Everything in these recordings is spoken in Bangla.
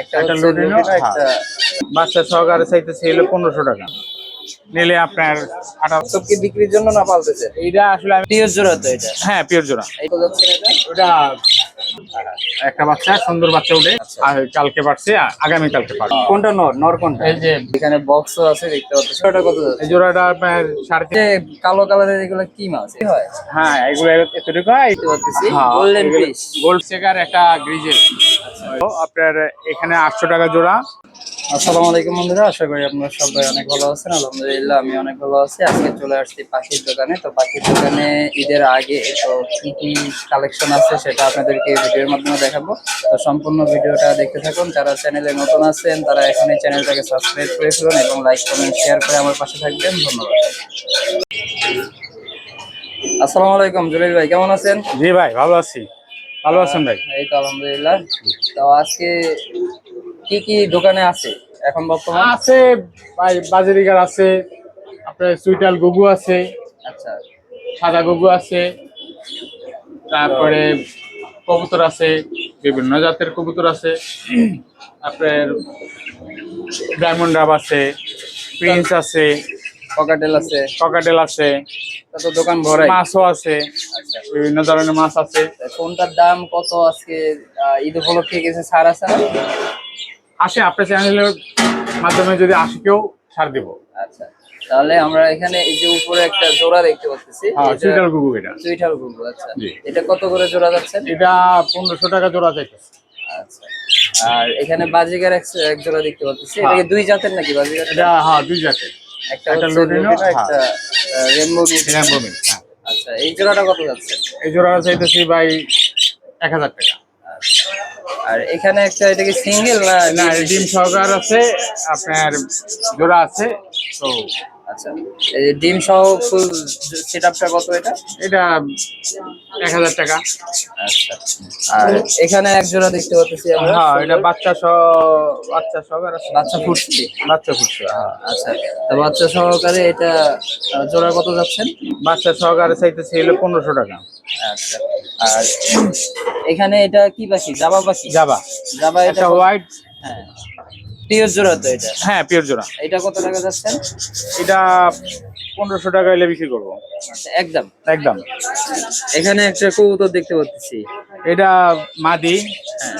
একটা লুটিনো, একটা হ্যাঁ। বাচ্চা সহকারে চাইতেছে হলো পনেরোশো টাকা। নিলে আপনার আঠারো সব কি বিক্রির জন্য না পালতেছে? এইটা আসলে আমি পিওর জোড়া তো এটা। হ্যাঁ পিওর জোড়া। ওটা একটা বাচ্চা সুন্দর বাচ্চা উঠে। আর কালকে পারছে আগামী কালকে পারবে। কোনটা নর? নর কোনটা? এই যে এখানে বক্সও আছে দেখতে পাচ্ছি। ওটা কত এই জোড়াটা আপনার সাড়ে তিন কালো কালারের এগুলো কি মাছ? হয়? হ্যাঁ এগুলো এতটুকু হয়? দেখতে পাচ্ছি। গোল্ডেন ফিশ গোল্ড চেকার একটা গ্রিজেল আপনার এখানে আটশো টাকা জোড়া। আসসালামু আলাইকুম বন্ধুরা আশা করি আপনারা সবাই অনেক ভালো আছেন। আলহামদুলিল্লাহ আমি অনেক ভালো আছি। আজকে চলে আসছি পাখির দোকানে। তো পাখির দোকানে ঈদের আগে তো কি কি কালেকশন আছে সেটা আপনাদেরকে এই ভিডিওর মাধ্যমে দেখাবো। তো সম্পূর্ণ ভিডিওটা দেখতে থাকুন। যারা চ্যানেলে নতুন আছেন তারা এখন এই চ্যানেলটাকে সাবস্ক্রাইব করে ফেলুন এবং লাইক কমেন্ট শেয়ার করে আমার পাশে থাকবেন। ধন্যবাদ। আসসালামু আলাইকুম জলিল ভাই কেমন আছেন? জি ভাই ভালো আছি। ভালো আছেন ভাই? এই তো আলহামদুলিল্লাহ। তো আজকে কি কি দোকানে আছে এখন বর্তমান? আছে ভাই বাজারিগার আছে আপনার সুইটাল গুগু আছে আচ্ছা। সাদা গুগু আছে তারপরে কবুতর আছে বিভিন্ন জাতের কবুতর আছে আপনার ডায়মন্ড ডাব আছে প্রিন্স আছে ককাটেল আছে। ককাটেল আছে। তা দোকান ভরাই। মাছও আছে। আচ্ছা। বিভিন্ন ধরনের মাছ আছে। কোনটার দাম কত আজকে ঈদ উপলক্ষে কিছু ছাড় আছে না? আসে আপনার চ্যানেলের মাধ্যমে যদি আসে কেউ ছাড় দিব। আচ্ছা। তাহলে আমরা এখানে এই যে উপরে একটা জোড়া দেখতে পাচ্ছি। হ্যাঁ সুইটাল গুগু এটা। সুইটারগুলো আচ্ছা। এটা কত করে জোড়া যাচ্ছে? এটা পনেরোশো টাকা জোড়া চাইতেছে আচ্ছা। আর এখানে বাজিগার এক জোড়া দেখতে পাচ্ছি। এটা কি দুই জাতের নাকি বাজিগার? এটা হ্যাঁ দুই জাতের। একটা একটা রেনবো হ্যাঁ। হ্যাঁ। আচ্ছা এই জোড়াটা কত যাচ্ছে? এই জোড়া চাইতেছি ভাই এক হাজার টাকা। আর এখানে একটা এটা কি সিঙ্গেল না না ডিম সহকার আছে আপনার জোড়া আছে তো আচ্ছা এই ডিম সহ ফুল সেটআপটা কত এটা? এটা এক হাজার টাকা। আচ্ছা আর এখানে এক জোড়া দেখতে পাচ্ছি আমরা। হ্যাঁ এটা বাচ্চা সহ বাচ্চা সহকার বাচ্চা ফুটছে। বাচ্চা ফুটছে হ্যাঁ। আচ্ছা তো বাচ্চা সহকারে এটা জোড়া কত যাচ্ছেন? বাচ্চা সহকারে চাইতেছি হলো পনেরোশো টাকা। আচ্ছা আর এখানে এটা কি পাখি? জাবা পাখি? যাবা জাবা এটা হোয়াইট হ্যাঁ। পিওর জোড়া তো এটা? হ্যাঁ পিওর জোড়া এটা কত টাকা যাচ্ছেন? এটা পনেরোশো টাকা হলে বিক্রি করব। আচ্ছা একদম। একদম। এখানে একটা কবুতর দেখতে পাচ্ছি। এটা মাদি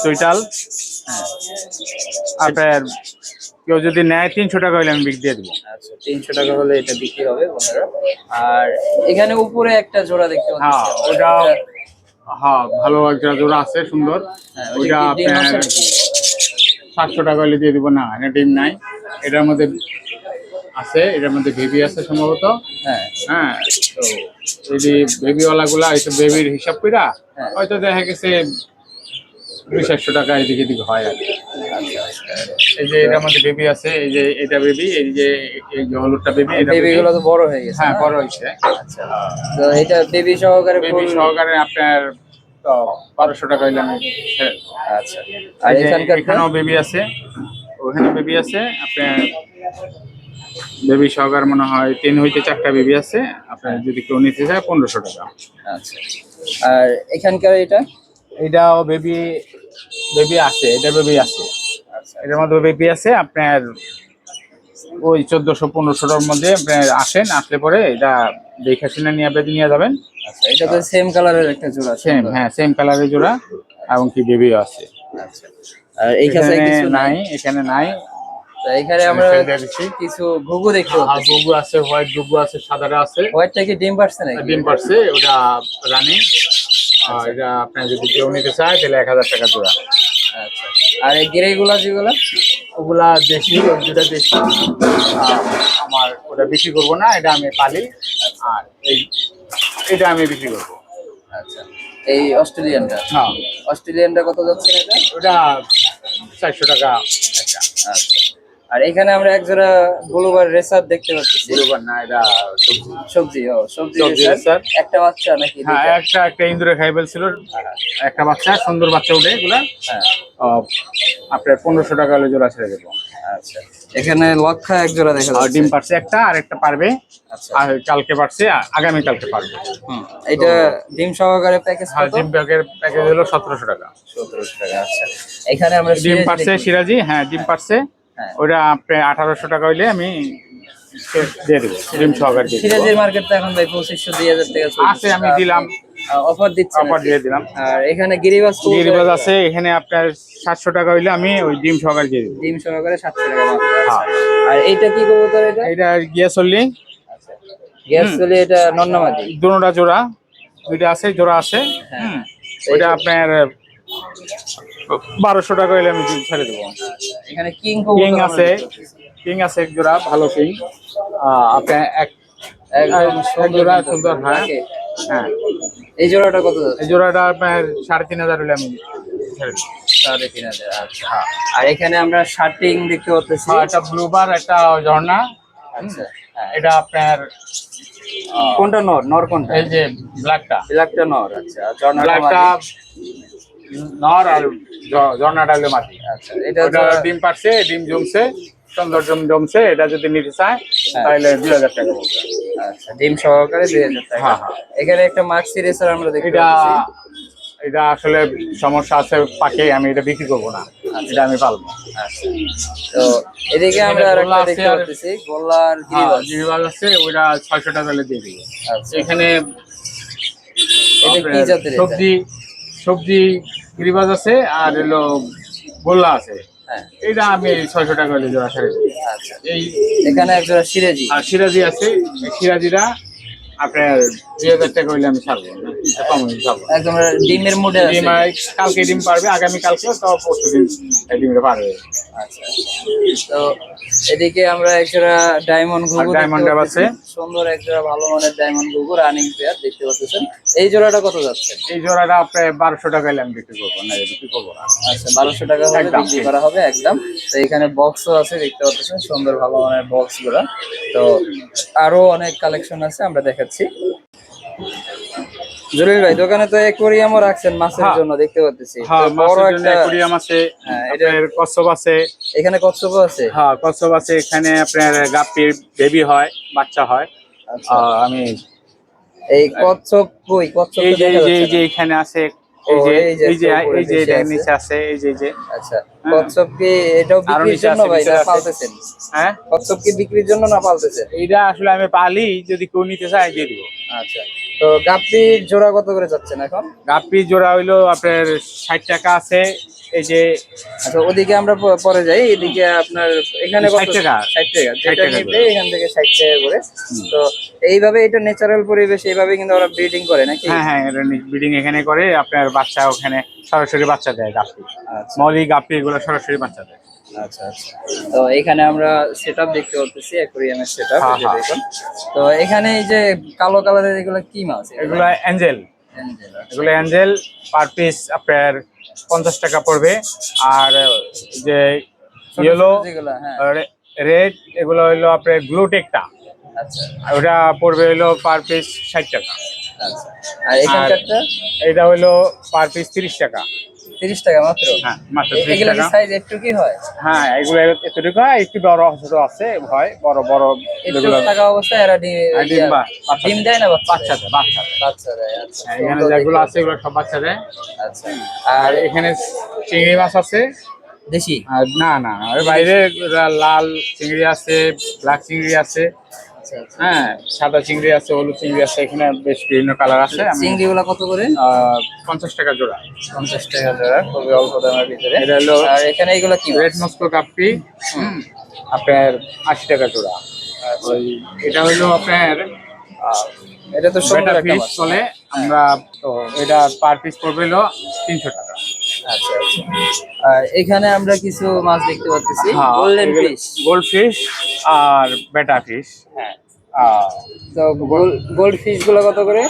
সুইটাল আপনার কেউ যদি নেয় তিনশো টাকা হলে আমি বিক্রি দিয়ে দেবো। আচ্ছা তিনশো টাকা হলে এটা বিক্রি হবে বন্ধুরা। আর এখানে উপরে একটা জোড়া দেখতে হ্যাঁ ওটা হ্যাঁ ভালো একটা জোড়া আছে সুন্দর। হ্যাঁ, ওইটা আপনার? সাতশো টাকা হলে দিয়ে দিব। না এটা ডিম নাই। এটার মধ্যে আছে এটার মধ্যে বেবি আছে সম্ভবত। হ্যাঁ। হ্যাঁ তো যদি বেবিওয়ালা গুলা এইসব বেবির হিসাব কইরা হ্যাঁ। হয়তো দেখা গেছে দুই চারশো টাকা এদিকে এদিকে হয় আর এই যে এটার মধ্যে বেবি আছে এই যে এটা বেবি এই যে এই যে হলুদটা বেবি এটা বেবি তো বড় হয়ে গেছে। হ্যাঁ বড় হয়েছে। আচ্ছা। তো এটা বেবি সহকারে বেবি সহকারে আপনার তো বারোশো টাকা হইলে আমি। আচ্ছা। আর এখানেও বেবি আছে। ওখানে বেবি আছে। আপনার বেবি সহকার মনে হয় তিন হইতে চারটা বেবি আছে। আপনার যদি কেউ নিতে চায় পনেরোশো টাকা। আচ্ছা। আর এখানকার এটা? এটাও বেবি বেবি আছে। এটা বেবি আছে। আচ্ছা এটার মধ্যে বেবি আছে। আপনার ওই চোদ্দশো পনেরোশোটার মধ্যে আপনার আসেন। আসলে পরে এটা দেখে শুনে নিয়ে আপনি নিয়ে যাবেন। আচ্ছা এটা তো সেম কালারের একটা জোড়া সেম হ্যাঁ সেম কালারের জোড়া এবং কি বেবিও আছে। আচ্ছা। আর এই কাছে কিছু নাই? এখানে নাই। এখানে আমরা কিছু ঘুঘু দেখতে আর পাচ্ছি। গুগু আছে হোয়াইট গুগু আছে সাদাটা আছে। হোয়াইটটা কি ডিম পারছে নাকি? ডিম পারছে ওটা রানি। আর এটা আপনার যদি কেউ নিতে চায় তাহলে এক হাজার টাকা জোড়া। আচ্ছা। আর এই গ্রে গুলা যেগুলা? ওগুলা দেশি দুটা দেশি। আমার ওটা বিক্রি করব না এটা আমি পালি। আর এই এটা আমি বিক্রি করব। আচ্ছা এই অস্ট্রেলিয়ানটা? হ্যাঁ। অস্ট্রেলিয়ানটা কত যাচ্ছে এটা? ওটা চারশো টাকা। আচ্ছা আচ্ছা। আর এখানে আমরা এক জোড়া ব্লুবার রেসার দেখতে পাচ্ছি। বলবার না এটা সবজি। সবজি ও সবজি রেসার। একটা বাচ্চা নাকি হ্যাঁ? একটা একটা ইন্দুরে খাইবেল ছিল। একটা বাচ্চা সুন্দর বাচ্চা উঠে এগুলা। হ্যাঁ। আপনার পনেরোশো টাকা হলে জোড়া ছেড়ে দেবো। আচ্ছা। এখানে লক্ষা এক জোড়া দেখা যাচ্ছে ডিম পারছে একটা আর একটা পারবে। আচ্ছা। আর কালকে পারছে আগামী কালকে পারবে। হুম, এটা ডিম সহকারে প্যাকেজ কত? ডিম প্যাকের প্যাকেজ হলো সতেরোশো টাকা। সতেরোশো টাকা আচ্ছা। এখানে আমরা ডিম পারছে সিরাজি হ্যাঁ ডিম পারছে। হ্যাঁ। আপনার আঠারোশো টাকা হইলে আমি দিয়ে দেবো ডিম সহকারে সিরাজের মার্কেট তো এখন ভাই পঁচিশশো দুই হাজার টাকা আছে, আমি দিলাম। অফার দিচ্ছে অফার দিয়ে দিলাম। আর এখানে আছে এখানে আপনার সাতশো টাকা হইলে আমি ওই ডিম সহকারে দিয়ে দেবো। ডিম সহকারে সাতশো টাকা আচ্ছা। হ্যাঁ। আর এইটা কি এটা? এটা গিয়া চললি আচ্ছা। গ্যাস চলে এটা নন্নামাদি দুটা জোড়া। দুইটা আছে জোড়া আছে। হ্যাঁ। ওইটা আপনার বারোশো টাকা হইলে আমি ছেড়ে দেবো। এখানে কিং কিং আছে কিং আছে এক জোড়া ভালো কিং। এক এক জোড়া সুন্দর হ্যাঁ। হ্যাঁ। এই জোড়াটা কত এই জোড়াটা আপনার সাড়ে তিন হাজার হলে আমি সাড়ে তিন হাজার আচ্ছা। আর এখানে আমরা শার্টিং দেখতে পাচ্ছি একটা ব্লুবার একটা ঝর্ণা। আচ্ছা। এটা আপনার কোনটা নর? নর কোনটা? এই যে ব্ল্যাকটা ব্ল্যাকটা নর আচ্ছা। ব্ল্যাকটা মাদি। নর আর ঝ- ঝর্ণাটা মাটি। আচ্ছা এটা ডিম পারছে ডিম জমছে সুন্দর জম জমছে এটা যদি নিতে চায় হ্যাঁ। তাহলে দুই হাজার টাকা পড়বে আচ্ছা ডিম সহকারে দুই হাজার টাকা। হ্যাঁ, হ্যাঁ। এখানে একটা মাক্সি রেসার আমরা দেখতে এটা এটা আসলে সমস্যা আছে পাকে আমি এটা বিক্রি করব না। এটা আমি পালবো। আচ্ছা। তো এদিকে আমরা আর একটা দেখতে পাচ্ছি গোল্লার গিরিবাজ আছে ওইটা ছয়শো টাকা হলে দিয়ে দিবো। আচ্ছা। এখানে এটা কি জাতের সবজি সবজি গিরিবাজ আছে আর হলো গোল্লা আছে। হ্যাঁ। এটা আমি ছয়শো টাকা হলে জোড়া ছেড়ে আচ্ছা। এই এখানে একজোড়া সিরাজি। আর সিরাজি আছে। সিরাজিরা আপনার দুই হাজার টাকা হইলে আমি ছাড়বো কম ছাড়বো। একদম ডিমের মোটে আছে। ডিম কালকে ডিম পারবে আগামী তো তাও পরশু দিন ডিমটা পারবে। তো এদিকে আমরা একজোড়া ডায়মন্ড ঘুঘু দেখতে ডাব আছে। সুন্দর একজোড়া ভালো মানের ডায়মন্ড ঘুঘু রানিং পেয়ার দেখতে পাচ্ছেন। এই জোড়াটা কত যাচ্ছে? এই জোড়াটা আপনার বারোশো টাকা হলে আমি বিক্রি করব না বিক্রি করব না। আচ্ছা বারোশো টাকা হলে। বিক্রি করা হবে একদম। তো এখানে বক্সও আছে দেখতে পাচ্ছেন সুন্দর ভালো মানের বক্সগুলা। তো আরও অনেক কালেকশন আছে আমরা দেখাচ্ছি। জলিল ভাই দোকানে তো অ্যাকোরিয়ামও রাখছেন মাছের হ্যাঁ। জন্য দেখতে পাচ্ছি। হ্যাঁ বড় মাছের জন্য একটা অ্যাকুরিয়াম আছে হ্যাঁ, কচ্ছপ আছে। এখানে কচ্ছপও আছে? হ্যাঁ কচ্ছপ আছে এখানে আপনার গাপ্পির বেবি হয় বাচ্চা হয়। আচ্ছা। আমি এই কচ্ছপ কই? কচ্ছপ এই যে এই যে এখানে আছে এই যে এই যে এই যে এটার আছে। নিচে আছে এই যে যে আচ্ছা হ্যাঁ। কচ্ছপ কি এটাও বিক্রির জন্য ভাই না পালতেছেন? হ্যাঁ। কচ্ছপ কি বিক্রির জন্য না পালতেছেন? এইটা আসলে আমি পালি যদি কেউ নিতে চায় দিয়ে দিব। আচ্ছা। তো গাপ্পি জোড়া কত করে যাচ্ছেন এখন? গাপ্পি জোড়া হইল আপনার ষাট টাকা আছে। এই যে আচ্ছা ওদিকে আমরা পরে যাই। এদিকে আপনার এখানে 60 টাকা। ষাট টাকা। যেটা নিবে এখান থেকে ষাট টাকা করে। তো এইভাবে এটা ন্যাচারাল পরিবেশ এইভাবে কিন্তু ওরা ব্রিডিং করে নাকি? হ্যাঁ হ্যাঁ এটা ব্রিডিং এখানে করে। আপনার বাচ্চা ওখানে সরাসরি বাচ্চা দেয় গাপ্পি। আচ্ছা। মলি গাপ্পি এগুলো সরাসরি বাচ্চা দেয়। আচ্ছা আচ্ছা। তো এখানে আমরা সেটআপ দেখতে পাচ্ছি অ্যাকোরিয়ামের সেটআপ হ্যাঁ। দেখুন। তো এখানে এই যে কালো কালারের এগুলো কি মাছ? এগুলো অ্যাঞ্জেল। আচ্ছা। এগুলো অ্যাঞ্জেল পার পিস আপনার পঞ্চাশ টাকা পড়বে। আর যে ইয়েলো হ্যাঁ। রেড এগুলো হইল আপনার গ্লুটেকটা আচ্ছা। ওটা পড়বে হইল পার পিস ষাট টাকা। আচ্ছা। আর এটা হইল পার পিস তিরিশ টাকা। তিরিশ টাকা মাত্র? হ্যাঁ মাত্র এ- তিরিশ এগুলো টাকা। সাইজ একটু কি হয়? হ্যাঁ এগুলো এতটুকু হয় একটু বড় ছোট আছে হয় বড় বড় একটু যেগুলো থাকা অবস্থায় এরা ডিম ডিম বা- ডিম দেয়। না বাচ্চা দেয়? বাচ্চা। বাচ্চা দেয়। আচ্ছা হ্যাঁ, এখানে যেগুলো আছে এগুলো সব বাচ্চা দেয়। আচ্ছা। আর এখানে চিংড়ি মাছ আছে। দেশি? না না বাইরে লাল চিংড়ি আছে ব্ল্যাক চিংড়ি আছে। হ্যাঁ সাদা চিংড়ি আছে হলুদ চিংড়ি আছে এখানে বেশ বিভিন্ন কালার আছে। চিংড়ি গুলা কত করে? পঞ্চাশ টাকা জোড়া। পঞ্চাশ টাকা জোড়া খুবই অল্প দামের ভিতরে। এটা হলো আর এখানে এগুলো কি রেড মস্কো কাপ্পি আপনার আশি টাকা জোড়া। ওই এটা হলো আপনার এটা তো একটা পিস চলে আমরা তো এটা পার পিস পড়বে হলো তিনশো টাকা। আচ্ছা আচ্ছা। আর এখানে আমরা কিছু মাছ দেখতে পাচ্ছি হ্যাঁ, গোল্ডেন ফিশ গোল্ড ফিশ আর বেটা ফিশ হ্যাঁ। তো গোল্ড ফিশগুলো কত করে?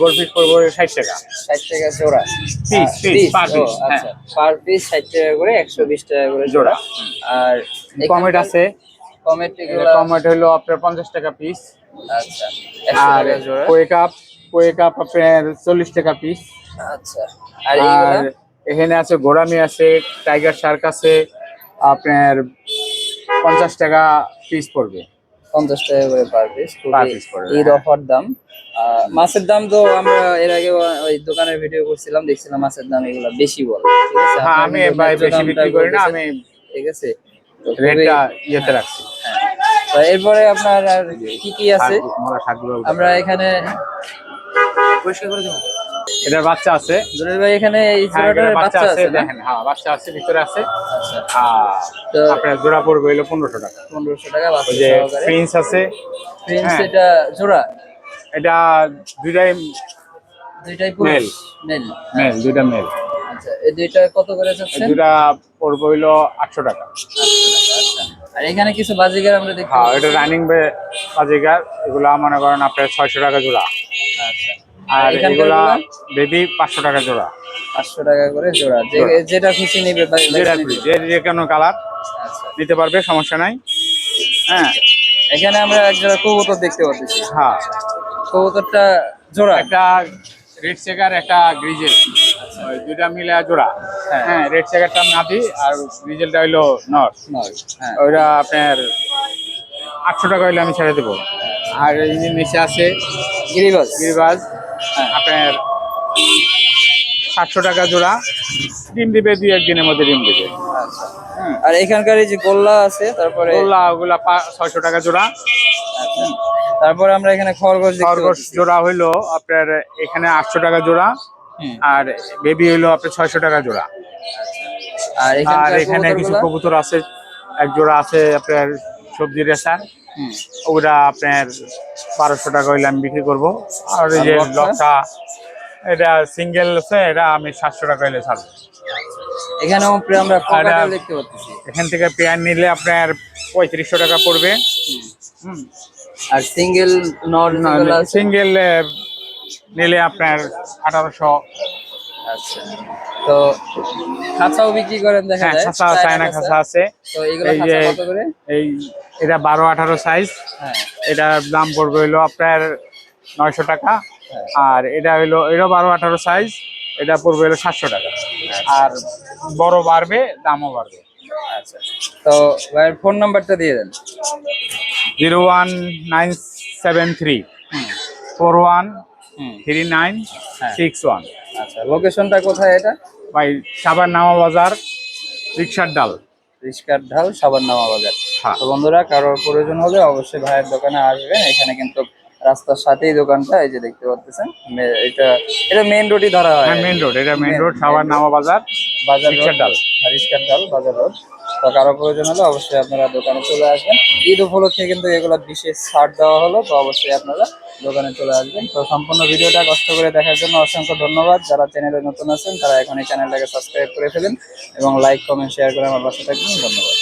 গোল্ড ফিশ পড়বে ষাট টাকা। ষাট টাকা জোড়া। হ্যাঁ। আচ্ছা। পার পিস ষাট টাকা করে একশো বিশ টাকা করে জোড়া। আর কমেট আছে। কমেট টমেটো হলো আপনার পঞ্চাশ টাকা পিস আচ্ছা আর টাকা জোড়া। কোয়ে কাপ কোয়ে কাপ আপনার চল্লিশ টাকা পিস আচ্ছা। আর এখানে আছে গোরামি আছে টাইগার শার্ক আছে আপনার পঞ্চাশ টাকা পিস পড়বে। পঞ্চাশ টাকা করে পার পিস পড়বে, ঈদ হ্যাঁ। অফার দাম। আহ, মাছের দাম তো আমরা এর আগে ওই দোকানের ভিডিও করছিলাম দেখছিলাম মাছের দাম এগুলো বেশি বলে ঠিক আছে? হ্যাঁ আমি ভাই বেশি বিক্রি করি না আমি ঠিক আছে? রেটটা ইয়েতে রাখছি। তো এরপরে আপনার আর কি কি আছে? শাক- মোলা শাকগুলো আমরা এখানে এটার বাচ্চা আছে। ভাই এখানে এই হ্যাঁ, জোড়াটার বাচ্চা আছে দেখেন হ্যাঁ বাচ্চা আছে ভিতরে আছে। আচ্ছা। তো- আপনার জোড়া পড়বে হলো পনেরোশো টাকা। টাকা বাচ্চা যে প্রিন্স আছে। প্রিন্স হ্যাঁ। এটা জোড়া? এটা দুইটাই. মেল। মেল। দুইটা মেল। আচ্ছা এই দুইটা কত করে যাচ্ছে? দুইটা পড়বে হইল আটশো টাকা। আর এখানে কিছু বাজিগার আমরা হ্যাঁ এটা রানিং বাজিকার এগুলা মনে করেন আপনার ছয়শো টাকা জোড়া। আচ্ছা। আর এগুলা বেবি পাঁচশো টাকা জোড়া। পাঁচশো টাকা করে জোড়া। যে যেটা খুশি নিবে যেটা। যে যে কোনো কালার আচ্ছা। নিতে পারবে সমস্যা নাই। হ্যাঁ। এখানে আমরা এক জোড়া কবুতর দেখতে পাচ্ছি। হ্যাঁ। কবুতরটা জোড়া? একটা রেড চেকার একটা গ্রিজেল। দুইটা মিলে জোড়া। হ্যাঁ। হ্যাঁ রেড চেকারটা নাভি আর গ্রিজেলটা হইল নর হ্যাঁ। ওইটা আপনার আটশো টাকা হইলে আমি ছেড়ে দেবো। আর এই যে নিচে আছে গিরিবাজ। গিরিবাজ। আপনার সাতশো টাকা জোড়া। ডিম দিবে দুই একদিনের মধ্যে ডিম দিবে। আচ্ছা। আর এখানকার এই যে গোল্লা আছে তারপরে গোল্লা ওগুলা ছয়শো টাকা জোড়া। আচ্ছা। তারপরে আমরা এখানে খরগোশ খরগোশ জোড়া হইল আপনার এখানে আটশো টাকা জোড়া। আর বেবি হইল আপনার ছয়শো টাকা জোড়া। আর আর এখানে কিছু কবুতর আছে এক জোড়া আছে আপনার সবজি রেসার। ওগুলা আপনার বারোশো টাকা হইলে আমি বিক্রি করব আর এই যে? লটকা এটা সিঙ্গেল আছে এটা আমি সাতশো টাকা হইলে ছাড়বো এখানেও আমরা দেখতে পাচ্ছি এখান থেকে পেয়ার নিলে আপনার পঁয়ত্রিশশো টাকা পড়বে হুম। আর সিঙ্গেল সিঙ্গেল নিলে আপনার আঠারোশো আচ্ছা। তো খাঁচাও বিক্রি করেন দেখা হ্যাঁ যায়। খাঁচা চায়না খাঁচা। আছে। তো এগুলো এই খাঁচা কত করে? এই এটা বারো আঠারো সাইজ হ্যাঁ। এটার দাম পড়বে হইল আপনার নয়শো টাকা। হ্যাঁ। আর এটা হইল এটা বারো আঠারো সাইজ এটা পড়বে হলো সাতশো টাকা। আর বড় বাড়বে দামও বাড়বে। আচ্ছা। তো ভাইয়ের ফোন নাম্বারটা দিয়ে দেন। Zero one nine seven three four one three nine হ্যাঁ। Six one. আচ্ছা লোকেশনটা কোথায় এটা? ভাই সাবার নামা বাজার রিক্সার ডাল। রিক্সার ঢাল সাবানামা বাজার। হ্যাঁ। তো বন্ধুরা কারোর প্রয়োজন হলে অবশ্যই ভাইয়ের দোকানে আসবেন। এখানে কিন্তু রাস্তার সাথেই দোকানটা এই যে দেখতে পাচ্ছেন। এটা এটা মেইন রোডই ধরা হয়। হ্যাঁ মেন রোড এটা মেইন রোড সাবার নামা বাজার বাজার রিক্সার ডাল। রিক্সার ডাল বাজার রোড তো কারও প্রয়োজন হলে অবশ্যই আপনারা দোকানে চলে আসবেন। ঈদ উপলক্ষে কিন্তু এগুলো বিশেষ ছাড় দেওয়া হলো, তো অবশ্যই আপনারা দোকানে চলে আসবেন। তো সম্পূর্ণ ভিডিওটা কষ্ট করে দেখার জন্য অসংখ্য ধন্যবাদ। যারা চ্যানেলে নতুন আছেন, তারা এখন এই চ্যানেলটাকে সাবস্ক্রাইব করে ফেলেন এবং লাইক, কমেন্ট, শেয়ার করে আমার পাশে থাকবেন। ধন্যবাদ।